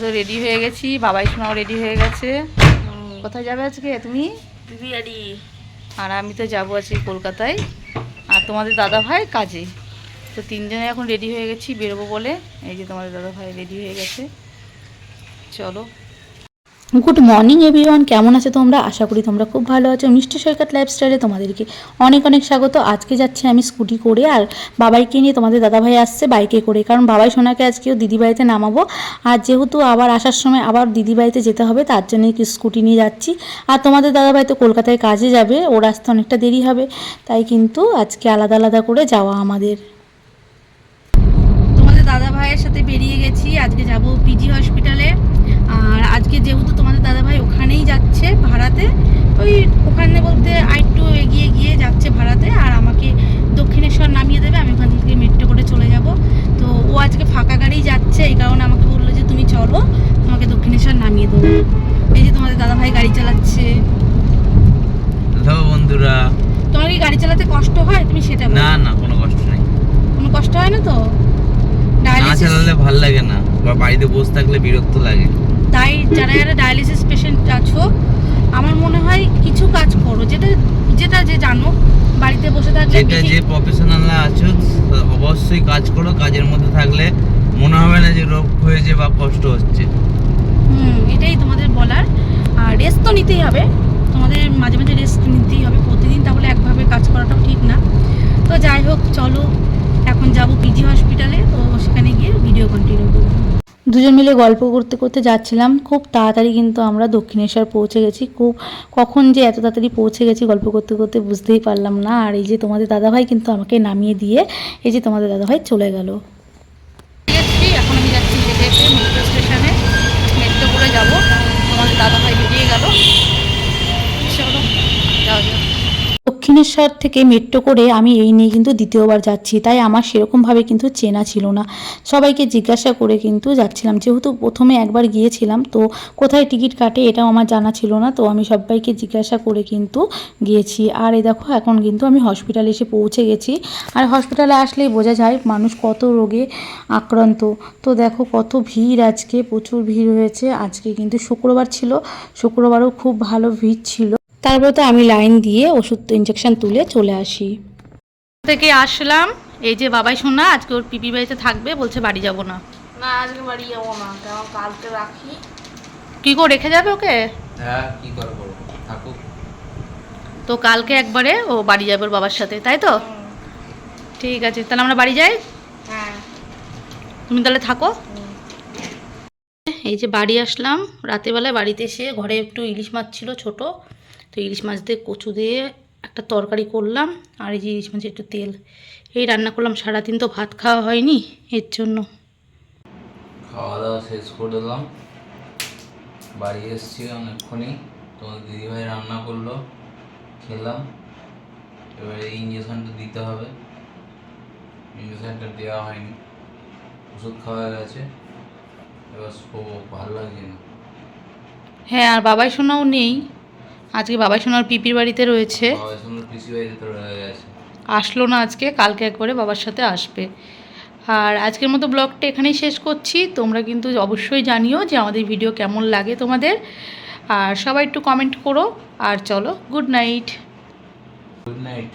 তো রেডি হয়ে গেছি। বাবাই সোনাও রেডি হয়ে গেছে। কোথায় যাবে আজকে? তুমি? আর আমি তো যাব আজকে কলকাতায়। আর তোমাদের দাদা ভাই কাজে। তো তিনজনে এখন রেডি হয়ে গেছি বেরোবো বলে। এই যে তোমাদের দাদা ভাই রেডি হয়ে গেছে। চলো। Good morning, everyone. কেমন আছে তোমরা? আশা করি তোমরা খুব ভালো আছো। মিষ্টি সৈকত লাইফস্টাইলে তোমাদেরকে অনেক অনেক স্বাগত। আজকে যাচ্ছি আমি স্কুটি করে আর বাবাইকে নিয়ে তোমাদের দাদাভাই আসছে বাইকে করে। কারণ বাবাই সোনাকে আজকেও দিদি বাড়িতে নামাবো। আর যেহেতু আবার আসার সময় আবার দিদি বাড়িতে যেতে হবে, তার জন্য কি স্কুটি নিয়ে যাচ্ছি। আর তোমাদের দাদাভাই তো কলকাতায় কাজে যাবে ওর আসতে অনেকটা দেরি হবে। তাই কিন্তু আজকে আলাদা আলাদা করে যাওয়া আমাদের। তোমাদের দাদা ভাইয়ের সাথে বেরিয়ে গেছি। আজকে যাব পিজি হসপিটালে আর আজকে যেহেতু তোমাদের দাদা ভাই ওখানেই যাচ্ছে ভাড়াতে ওই বলতে আরেকটু এগিয়ে গিয়ে যাচ্ছে ভাড়াতে আর আমাকে দক্ষিণেশ্বর নামিয়ে দেবে আমি ওখান থেকে মেট্রো করে চলে যাব। তো ও আজকে ফাঁকা গাড়ি যাচ্ছে এই কারণে আমাকে বলল যে তুমি চলো তোমাকে দক্ষিণেশ্বর নামিয়ে দেবো। এই যে তোমাদের দাদা ভাই গাড়ি চালাচ্ছে। হ্যালো বন্ধুরা। তোমার কি গাড়ি চালাতে কষ্ট হয়? তুমি সেটা না না কোনো কষ্ট নেই। কোনো কষ্ট হয় না তো? না ডায়ালিসিস চালালে ভালো লাগে না। বা বাড়িতে বসে থাকলে বিরক্ত লাগে। তাই যারা যারা ডায়ালিসিস পেশেন্ট আছো আমার মনে হয় কিছু কাজ করো যেটা যেটা যে জানো বাড়িতে বসে থাকলে যেটা যে প্রফেশনাল আছো অবশ্যই কাজ করো কাজের মধ্যে থাকলে মনে হবে না যে রোগ হয়েছে বা কষ্ট হচ্ছে। হুম এটাই তোমাদের বলার। আর রেস্ট তো নিতেই হবে। তোমাদের মাঝে মাঝে রেস্ট নিতেই হবে প্রতিদিন তাহলে একভাবে কাজ করাটাও ঠিক না তো যাই হোক চলো এখন যাব পিজি হসপিটালে তো সেখানে গিয়ে ভিডিও কন্টিনিউ করব দুজন মিলে গল্প করতে করতে যাচ্ছিলাম। খুব তাড়াতাড়ি কিন্তু আমরা দক্ষিণেশ্বর পৌঁছে গেছি। খুব কখন যে এত তাড়াতাড়ি পৌঁছে গেছি গল্প করতে করতে বুঝতেই পারলাম না। আর এই যে তোমাদের দাদাভাই কিন্তু আমাকে নামিয়ে দিয়ে এই যে তোমাদের দাদাভাই চলে গেল এখন আমি যাচ্ছি হেঁটে হেঁটে মেট্রো স্টেশনে মেট্রো করে যাব তোমাদের দাদাভাই বেরিয়ে গেল চলো যাওয়া যাক দক্ষিণেশ্বর থেকে মেট্রো করে আমি এই নিয়ে কিন্তু দ্বিতীয়বার যাচ্ছি। তাই আমার সেরকমভাবে কিন্তু চেনা ছিল না। সবাইকে জিজ্ঞাসা করে কিন্তু যাচ্ছিলাম। যেহেতু প্রথমে একবার গিয়েছিলাম, তো কোথায় টিকিট কাটে এটাও আমার জানা ছিল না। তো আমি সবাইকে জিজ্ঞাসা করে কিন্তু গিয়েছি। আর এই দেখো, এখন কিন্তু আমি হসপিটালে এসে পৌঁছে গেছি। আর হসপিটালে আসলেই বোঝা যায়, মানুষ কত রোগে আক্রান্ত। তো দেখো, কত ভিড় আজকে, প্রচুর ভিড় হয়েছে। আজকে কিন্তু শুক্রবার ছিল। শুক্রবারও খুব ভালো ভিড় ছিল। তারপরে তো আমি লাইন দিয়ে ওষুধ ইঞ্জেকশন তুলে চলে আসি। থেকে আসলাম। এই যে বাবাই শোনা আজকে ওর পিপি বাড়িতে থাকবে বলছে বাড়ি যাব না। না আজকে বাড়ি যাব না কারণ কালকে রাখি। কি করে রেখে যাবে ওকে? হ্যাঁ কি করে করব থাকুক। তো কালকে একবারে ও বাড়ি যাবে ওর বাবার সাথে তাই তো? ঠিক আছে তাহলে আমরা বাড়ি যাই? হ্যাঁ। তুমি তাহলে থাকো। এই যে বাড়ি আসলাম রাতেরবেলায় বাড়িতে এসে ঘরে একটু ইলিশ মাছ ছিল ছোট। তো ইলিশ মাছ দিয়ে কচু দিয়ে একটা তরকারি করলাম আর এই যে ইলিশ মাছের একটু তেল। এই রান্না করলাম সারাদিন তো ভাত খাওয়া হয়নি এর জন্য। খাওয়া দাওয়া শেষ করে দিলাম। বাড়ি এসছি অনেকক্ষণই তোমার দিদিভাই রান্না করল খেলাম। এবারে ইঞ্জেকশনটা দিতে হবে। ইঞ্জেকশনটা দেওয়া হয়নি। ওষুধ খাওয়া গেছে। এবার শোবো ভালো লাগছে না। হ্যাঁ আর বাবাই শোনাও নেই। আজকে বাবাই সোনার পিপির বাড়িতে রয়েছে। আসলো না আজকে কালকে একবারে বাবার সাথে আসবে। আর আজকের মতো ব্লগটা এখানেই শেষ করছি। তোমরা কিন্তু অবশ্যই জানিও যে আমাদের ভিডিও কেমন লাগে তোমাদের। আর সবাই একটু কমেন্ট করো। আর চলো গুড নাইট গুড নাইট